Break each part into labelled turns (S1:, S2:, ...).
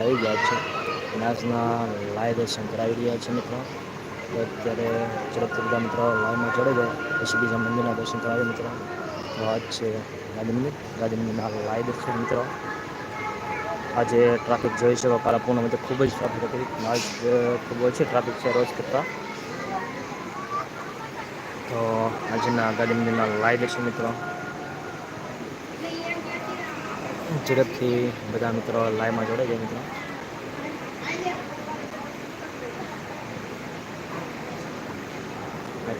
S1: આવી ગયા છે. નાચના લાઈવ દર્શન કરાવી રહ્યા છે મિત્રો. અત્યારે બધા મિત્રો લાઈવમાં ચડે જાય પછી બીજા મંદિરના દર્શન કરાવે મિત્રો. તો આજ છે ગાંધી મંદિર. ગાંધી મંદિરના લાઈવ દર્શન મિત્રો. આજે ટ્રાફિક જોઈ શકો કાલા તો ખૂબ જ ટ્રાફિક હતી. આજ ખૂબ ઓછી ટ્રાફિક છે રોજ કરતાં. તો આજના ગાંધી મંદિરના લાઈવ દર્શન મિત્રો. ઝડપથી બધા મિત્રો લાઈવમાં જોડે જાય મિત્રો.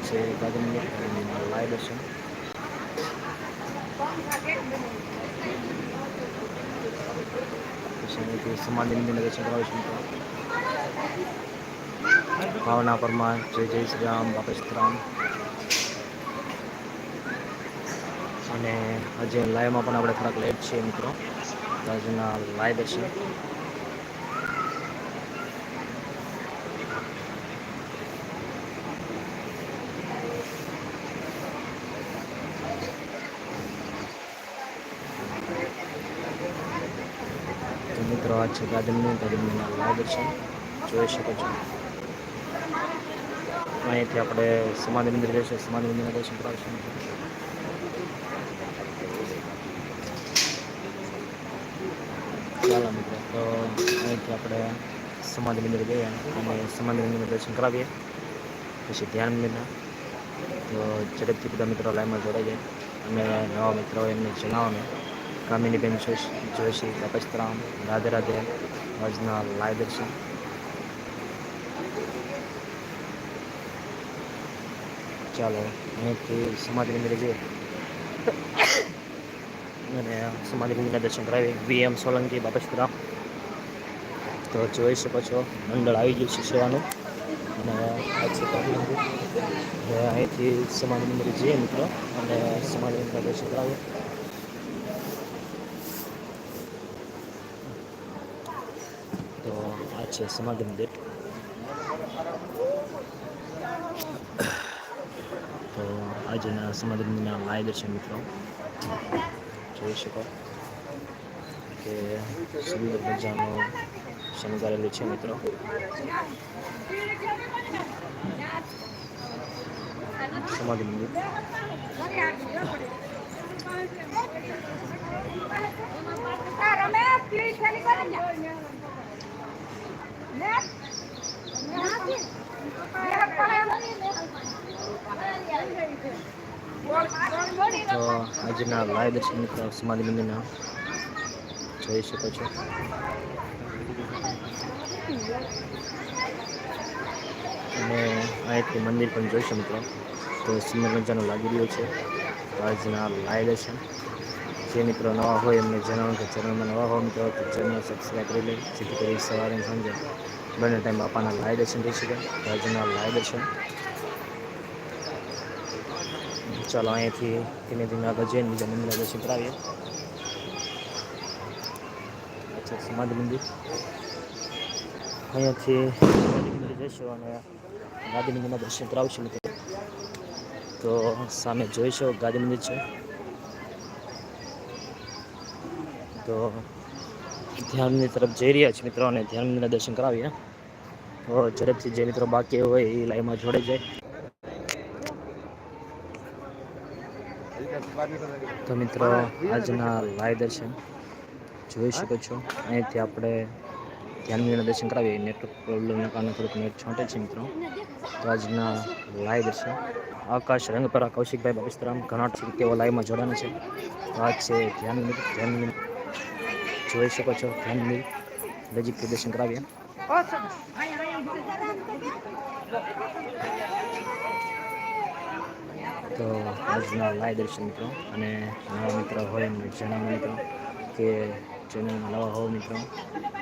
S1: છે દર્શન. પછી સમાધિ મંદિરના દર્શન ભાવના પરમાર, જય જય શ્રી રામ, બાપા સીતારામ અને આજે લાઈવમાં પણ આપણે થોડાક લેટ છીએ મિત્રો. આજના લાઈવ છે. મિત્રો, આ છે ગાર્ડનનું ગાર્ડનના લાઈવ છે. જોઈ શકો છો. અહીંથી આપણે સમાધિ મંદિર જઈશું. સમાધિ મંદિરના દર્શન કરાવીશું ચાલો મિત્રો, તો અહીંથી આપણે સમાધિ મંદિર જઈએ અને સમાધિ મંદિરના દર્શન કરાવીએ. પછી ધ્યાન મંદિરના, તો ઝડપથી બધા મિત્રો લાઈનમાં જોડાઈ જાય. અને નવા મિત્રો એમને જણાવવાનું કામિનીબેન જોશી તપસ્તરામ, રાધે રાધે આજના લાઈવ દર્શન. ચાલો અહીંથી સમાધિ મંદિરે જઈએ. અને સમાધિ મંદિરના દર્શન કરાવી. વીએમ સોલંકી બાપસ્તરામ તો જોઈ શકો છો, મંડળ આવી ગયું છે સેવાનું. અને અહીંથી સમાધિ મંદિરે જઈએ મિત્રો. અને સમાધિ મંદિરના દર્શન કરાવીએ. તો આ છે સમાધિ મંદિર. તો આજના સમાધિ મંદિરના લાય દર્શન મિત્રો. જોઈ શકો કે સુંદર મજાનો શણગારેલું છે મિત્રો સમાધિ મંદિર
S2: રમેશ પ્લીઝ ખાલી કરી જા
S1: તો આજના લાય દર્શન મિત્રો સમાધિ મંદિરના જોઈ શકો છો. અને અહીંથી મંદિર પણ જોઈશું મિત્રો. તો સુંદર મજાનું લાગી રહ્યું છે. આજના લાય દર્શન. જે મિત્રો નવા હોય એમને જણાવો કે ચેનલમાં નવા હોય મિત્રો, તો ચેનલ સબસ્ક્રાઈબ કરી લે. જેથી કરી સવારે સાંજે બંને ટાઈમ બાપાના લાય દર્શન થઈ શકે. આજના લાય દર્શન. ચાલો અહીંયાથી ધીમે ધીમે આગળ જઈને બીજા મંદિરના દર્શન કરાવીએ અચ્છા સમાધિ મંદિર અહીંયાથી સમાધિ મંદિર જઈશું અને ગાંધી મંદિરના દર્શન કરાવશું મિત્રો તો સામે જોઈશું ગાંધી મંદિર છે તો ધ્યાન મંદિર તરફ જઈ રહ્યા છીએ મિત્રો અને ધ્યાન મંદિરના દર્શન કરાવીએ તો ઝડપથી જે મિત્રો બાકી હોય એ લાઈનમાં જોડાઈ જાય તો મિત્રો, આજના લાઈવ દર્શન જોઈ શકો છો. અહીંથી આપણે ધ્યાન મંદિરના દર્શન કરાવીએ. નેટવર્ક પ્રોબ્લેમના કારણે થોડુંક નેટ છોટે છે મિત્રો. તો આજના લાઈવ દર્શન. આકાશ રંગપરા કૌશિકભાઈ બાબસ્તરામ ઘણા તેઓ લાઈવમાં જોડાના છે. તો આજ છે ધ્યાન ધ્યાન જોઈ શકો છો, ધ્યાન નજીક દર્શન કરાવીએ. તો આજના લાઈવ દર્શન મિત્રો અને નવા મિત્રો હોય એમને જણાવો મિત્રો કે ચેનલમાં નવા હોવ મિત્રો,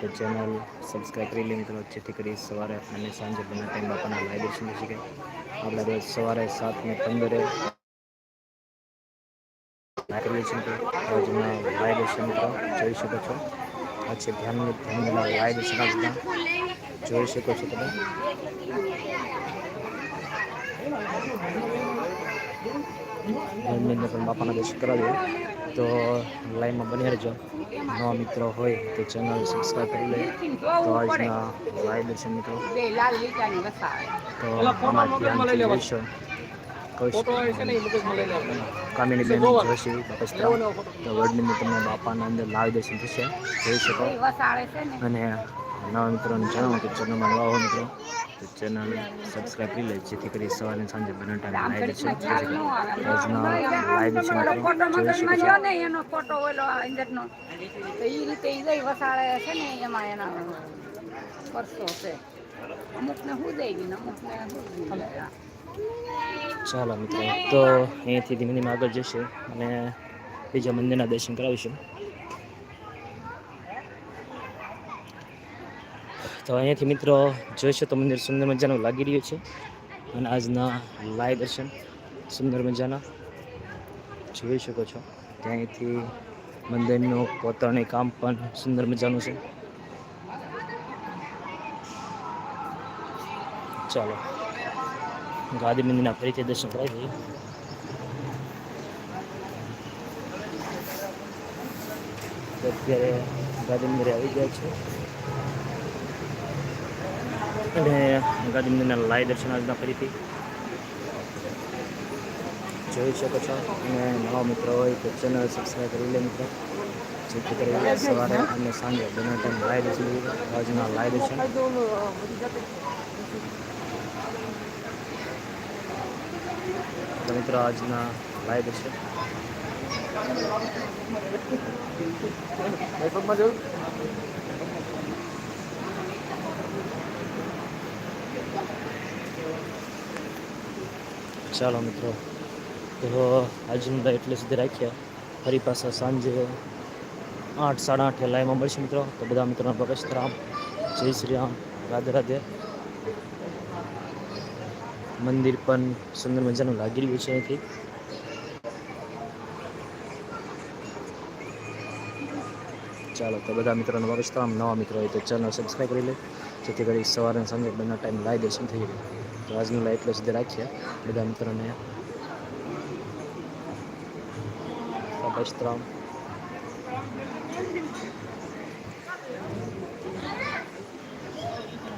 S1: તો ચેનલ સબસ્ક્રાઈબ કરી લે મિત્રો, જેથી કરી સવારે અને સાંજે બંને ટાઈમ બાપાના લાઈવ દર્શન થઈ શકે. આપણે રોજ સવારે સાત ને પંદરે કરીએ છીએ મિત્રો. આજના લાઈવ દર્શન મિત્રો, જોઈ શકો છો. આ છે ધ્યાન ધ્યાનના લાઈવ દર્શન જોઈ શકો છો તમે. મંદિરને પણ બાપાના દર્શન કરાવીએ તો લાઈનમાં બની રહેજો. નવા મિત્રો હોય તો ચેનલ સબસ્ક્રાઈબ કરી લે. તો આજના લાઈવ દર્શન મિત્રો. તો ધ્યાનથી જોઈશો કામિની બેન જોશી બસ્ત્રા તો વર્ડની તમને બાપાના અંદર લાવી દર્શન થશે જોઈ શકો. અને નવા મિત્રોને જણાવો કે ચેનલમાં નવા હો મિત્રો તો ચેનલ સબસ્ક્રાઈબ કરી લે જેથી કરી સવારે સાંજે બંને ટાઈમ લાઈવ દર્શન આજના લાઈવ દર્શન મિત્રો. જોઈ શકો છો.
S2: ને એનો ફોટો ઓલો અંદરનો તો એ રીતે જઈ વસાડે છે ને એમાં એના પરસો છે. અમુક હું દઈ ગઈ ને હું
S1: ચાલો મિત્રો તો અહીંયાથી ધીમે ધીમે આગળ જશે અને બીજા મંદિરના દર્શન કરાવીશું. તો અહીંયાથી મિત્રો જોઈશો તો મંદિર સુંદર મજાનું લાગી રહ્યું છે. અને આજના લાઈવ દર્શન સુંદર મજાના જોઈ શકો છો. ત્યાંથી મંદિરનું પોતાનું કામ પણ સુંદર મજાનું છે. ચાલો ગાંધી મંદિરના ફરીથી દર્શન કરાવી દઈએ. અત્યારે ગાંધી મંદિરે આવી ગયા છે. અને ગાદી મંદિરના લાઈ દર્શન આજના ફરીથી. જોઈ શકો છો. અને નવા મિત્રો હોય તો ચેનલ સબસ્ક્રાઈબ કરી લે મિત્રો. જેથી કરી સવારે અને સાંજે બંને ટાઈમ લાય દર્શન આજના લાય દર્શન. તો મિત્રો આજના લાય દર્શન. ચાલો મિત્રો. તો આજનું એટલે સુધી રાખ્યા ફરી પાછા સાંજે આઠ, સાડા આઠે લાઈવમાં મળશે મિત્રો. તો બધા મિત્રોનો ભગત રામ જય શ્રી રામ, રાધે રાધે. મંદિર પણ સુંદર મજાનું લાગી રહ્યું છે અહીંથી. ચાલો, તો બધા મિત્રોને ભગત રામ નવા મિત્રો હોય તો ચેનલ સબસ્ક્રાઈબ કરી લે. જેથી કરી સવારે સાંજે બંને ટાઈમ લાઈવ દર્શન થઈ ગયું. તો આજનું લાઈવ એટલે સુધી રાખીએ. બધા મિત્રોને. ભગત રામ